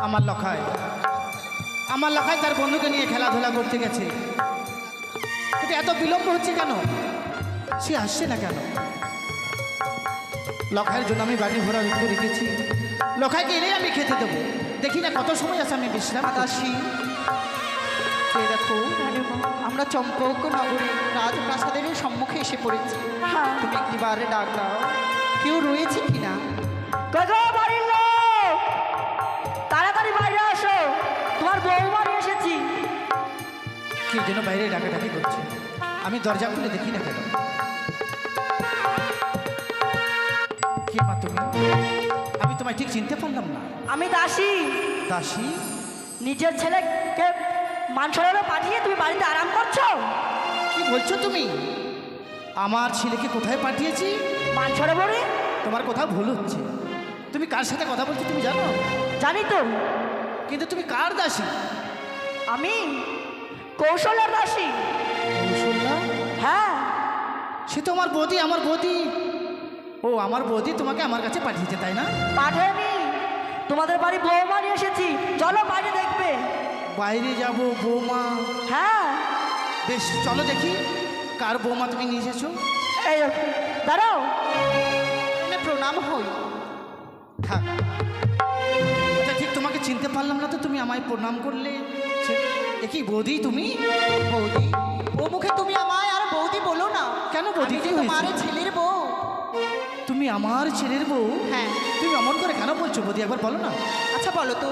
আমার লখায়। আমার লখায় তার বন্ধুকে নিয়ে খেলাধুলা করতে গেছে। কিন্তু এত বিলম্ব হচ্ছে কেন? সে আসছে না কেন? লখাইয়ের জন্য আমি বাড়ি ঘোরা রুখে রেখেছি। লখাইকে এলেই আমি খেতে দেবো। দেখি না কত সময় আছে আমি বিশ্রাম এই দেখো আমরা চম্পক নগরে রাজপ্রাসাদের সম্মুখে এসে পড়েছি। তুমি একটিবারে ডাক দাও। কেউ রয়েছে কিনা? তাড়াতাড়ি বাইরে আসো। তোমার বৌমারি এসেছি। কি জন্য বাইরে ডাকাডাকি করছে। আমি দরজা খুলে দেখি না কেন? কে মা তুমি? আমি তোমায় ঠিক চিনতে পারলাম না। আমি দাসী। দাসী? নিজের মানসরে পাঠিয়ে তুমি বাড়িতে আরাম করছ? কি বলছো তুমি? আমার ছেলেকে কোথায় পাঠিয়েছি? মানসরে বলে? তোমার কথা ভুল হচ্ছে। তুমি কার সাথে কথা বলছো তুমি জানো? জানি তো। কিন্তু তুমি কার দাসী? আমি কৌশলের দাসী। কৌশল্যা হ্যাঁ। সে তো আমার বৌদি আমার বৌদি। ও আমার বৌদি তোমাকে আমার কাছে পাঠিয়েছে তাই না? পাঠেনি। তোমাদের বাড়ি বৌমা নিয়ে এসেছি। চলো বাইরে দেখবে। বাইরে যাব বৌমা। হ্যাঁ। বেশ চলো দেখি কার বৌমা তুমি নিয়ে এসেছ। এই দাঁড়াও। মানে প্রণাম হই। থাক। আচ্ছা ঠিক তোমাকে চিনতে পারলাম না তো তুমি আমায় প্রণাম করলে। দেখি বৌদি তুমি? বৌদি। ও মুখে তুমি আমায় আর বৌদি বলো না। কেন বৌদি, যে তোমার ছেলের বউ। তুমি আমার ছেলের বউ? হ্যাঁ। তুমি অমন করে কেন বলছো বৌদি? একবার বলো না। আচ্ছা বলো তো।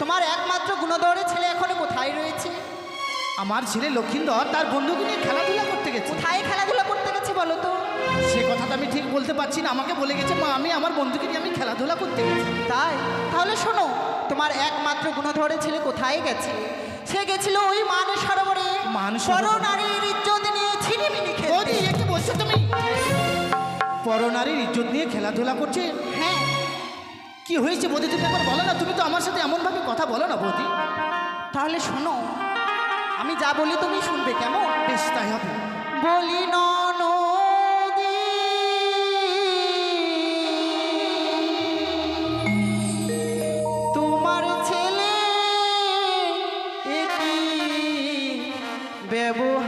তোমার একমাত্র গুণধরের ছেলে এখনও কোথায় রয়েছে? আমার ছেলে লক্ষিন্দর তার বন্ধুকে নিয়ে খেলাধুলা করতে গেছে। কোথায় খেলাধুলা করতে গেছে বলো তো? সে কথাটা আমি ঠিক বলতে পারছি না আমাকে বলে গেছে মা আমি আমার বন্ধুকে নিয়ে আমি খেলাধুলা করতে গেছি। তাই? তাহলে শোনো তোমার একমাত্র গুণধরের ছেলে কোথায় গেছে? সে গেছিল ওই মান সরোবরে। মান? নারীর ইজ্জত নিয়ে ছিনিমিনি এ কি বলছো তুমি? পরনারীর ইজ্জত নিয়ে খেলাধুলা করছে? কি হয়েছে বৌদি? তুমি একবার বলো না তুমি তো আমার সাথে এমনভাবে কথা বলো না বৌদি। তাহলে শোনো আমি যা বলি তুমি শুনবে কেমন? বেশ তাই হবে। বলি তোমার ছেলে ব্যবহার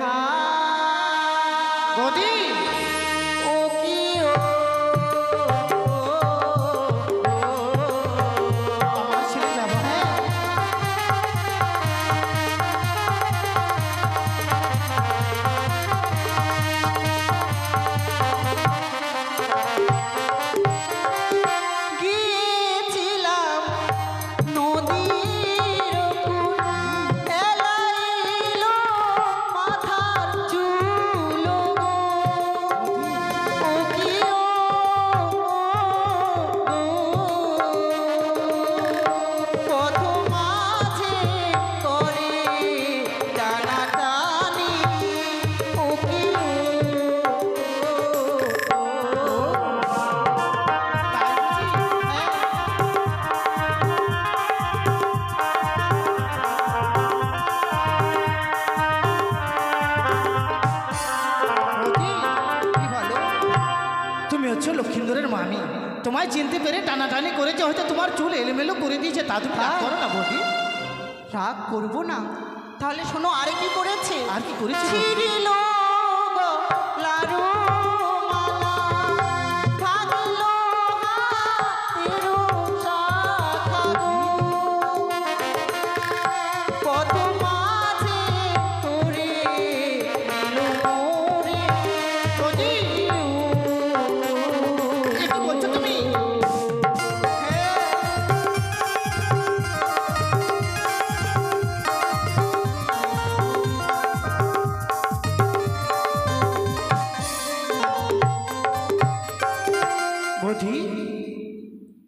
হচ্ছে লক্ষিন্দরের মামি? তোমায় চিনতে পেরে টানাটানি করেছে হয়তো তোমার চুল এলোমেলো করে দিয়েছে তা তুমি রাগ করো না বৌদি। রাগ করব না। তাহলে শোনো আর কি করেছে? আর কি করেছে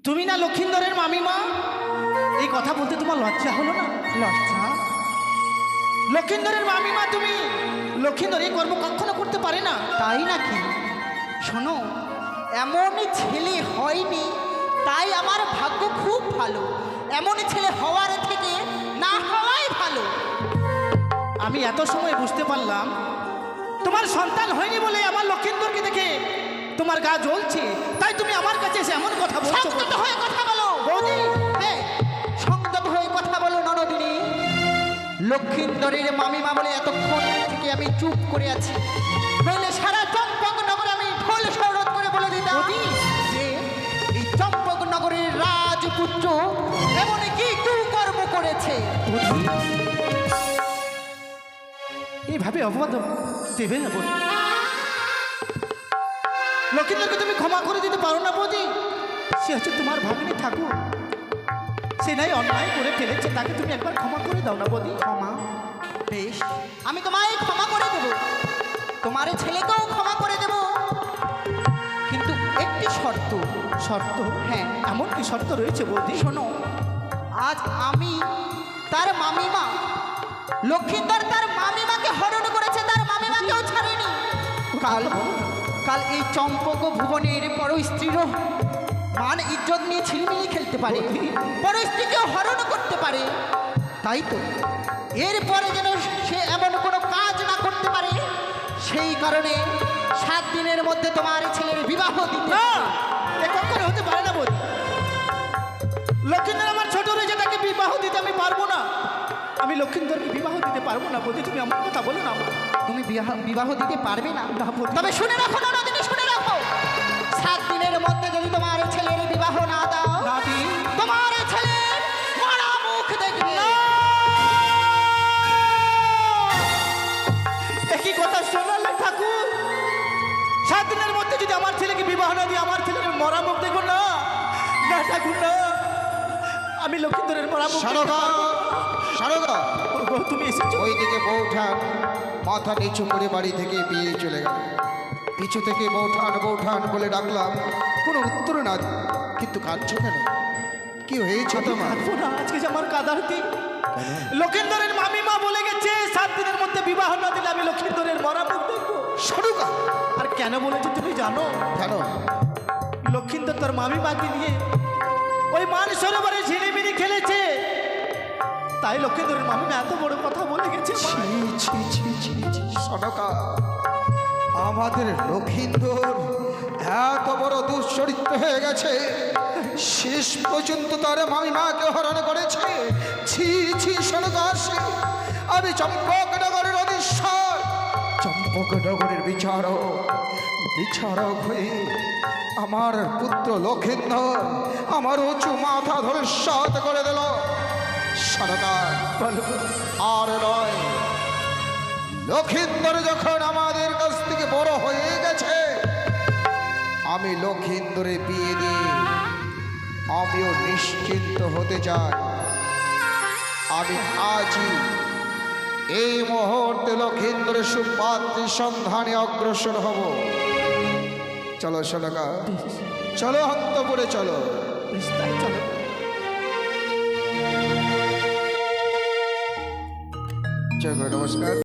তুমি না লক্ষিন্দরের মামিমা? এই কথা বলতে তোমার লজ্জা হলো না? লজ্জা? লক্ষিন্দরের মামিমা তুমি? লক্ষিন্দর এই কর্ম কখনো করতে পারে না? তাই নাকি? শোনো এমন ছেলে হয়নি তাই আমার ভাগ্য খুব ভালো। এমন ছেলে হওয়ার থেকে না হওয়াই ভালো। আমি এত সময় বুঝতে পারলাম তোমার সন্তান হয়নি বলে আমার লক্ষিন্দরকে দেখে তোমার গা জ্বলছে তাই তুমি আমার কাছে এসে এমন কথা বলছো হয়ে কথা বলো। বৌদি সংযত হয়ে কথা বলো ননদিনী। লক্ষিন্দরের মামিমা বলে এতক্ষণ থেকে আমি চুপ করে আছি। নইলে সারা চম্পক নগরে আমি ঢোল শরৎ করে বলে দিতাম। যে এই চম্পক নগরের রাজপুত্র এমন কি কুকর্ম করেছে। এইভাবে অপবাদ দেবে না লক্ষিন্দরকে তুমি ক্ষমা করে দিতে পারো না বৌদি সে হচ্ছে তোমার ভাগ্নি ঠাকুর সে নাই অন্যায় করে ফেলেছে তাকে তুমি একবার ক্ষমা করে দাও না বৌদি ক্ষমা বেশ আমি তোমায় ক্ষমা করে দেব তোমার ছেলেকেও ক্ষমা করে দেব কিন্তু একটি শর্ত শর্ত হ্যাঁ এমন কি শর্ত রয়েছে বৌদি শোনো আজ আমি তার মামিমা লক্ষিন্দর তার মামিমাকে হরণ করেছে তার মামিমাকেও ছাড়েনি কাল কাল এই চম্পক ভুবনের পর স্ত্রীরও মান ইজ্জত নিয়ে ছিলমিলি খেলতে পারে। পর স্ত্রীকেও হরণ করতে পারে। তাই তো এরপরে যেন সে এমন কোনো কাজ না করতে পারে সেই কারণে সাত দিনের মধ্যে তোমার ছেলের বিবাহ দিতে। কখনো হতে পারে না বৌদি লক্ষিন্দর আমার ছোট রয়েছে তাকে বিবাহ দিতে আমি পারব না। আমি লক্ষিন্দরকে বিবাহ দিতে পারব না বৌদি তুমি আমার কথা বলো না তুমি বিবাহ দিতে পারবে না। তবে শুনে রাখো না শুনে রাখো। সাত দিনের মধ্যে যদি তোমার ছেলের বিবাহ না দাও তোমার মরা মুখ দেখবে। একই কথা শোনালে ঠাকুর। সাত দিনের মধ্যে যদি আমার ছেলেকে বিবাহ না দিয়ে আমার ছেলের মরা মুখ দেখব না। না ঠাকুর না। আমি পারব না। সারদা ওগো, তুমি এসেছ? ওইদিকে বৌঠান মাথা নিচু করে বাড়ি থেকে বিয়ে চলে গেল। পিছু থেকে বৌঠান বৌঠান বলে ডাকলাম। কোনো উত্তর না কিন্তু কাঁদছো কেন? কি হয়েছে তোমার? আজকে যে আমার কাদার দিন। লক্ষিন্দরের মামিমা বলে গেছে সাত দিনের মধ্যে বিবাহ না দিলে আমি লক্ষিন্দরের মরা মুখ দেখব। সারদা। আর কেন বলেছে তুমি জানো? কেন? লক্ষিন্দর তোর মামিমাকে নিয়ে ওই মান সরোবরে ঝিলিমিলি খেলেছে। তাই লক্ষিন্দরের মামিমা এত বড় কথা বলে গেছে। সনকা। আমাদের লক্ষিন্দর এত বড় দুশ্চরিত্র হয়ে গেছে। শেষ পর্যন্ত তার মামিমাকে হরণ করেছে। ছি ছি সনকাশি আমি অধীশ্বর চম্পকনগরের বিচারক বিচারক হয়ে আমার পুত্র লক্ষিন্দর আমার উঁচু মাথা ধরে সাত করে দিল। সরকার আর নয়। লক্ষিন্দর যখন আমাদের কাছ থেকে বড় হয়ে গেছে, আমি লক্ষিন্দরে বিয়ে দিয়ে আমিও নিশ্চিন্ত হতে চাই। আমি আজই এই মুহূর্তে লক্ষিন্দরের সুপাত্রী সন্ধানে অগ্রসর হব। চলো সোনাকা চলো হন্তপুরে চলো। চলো নমস্কার।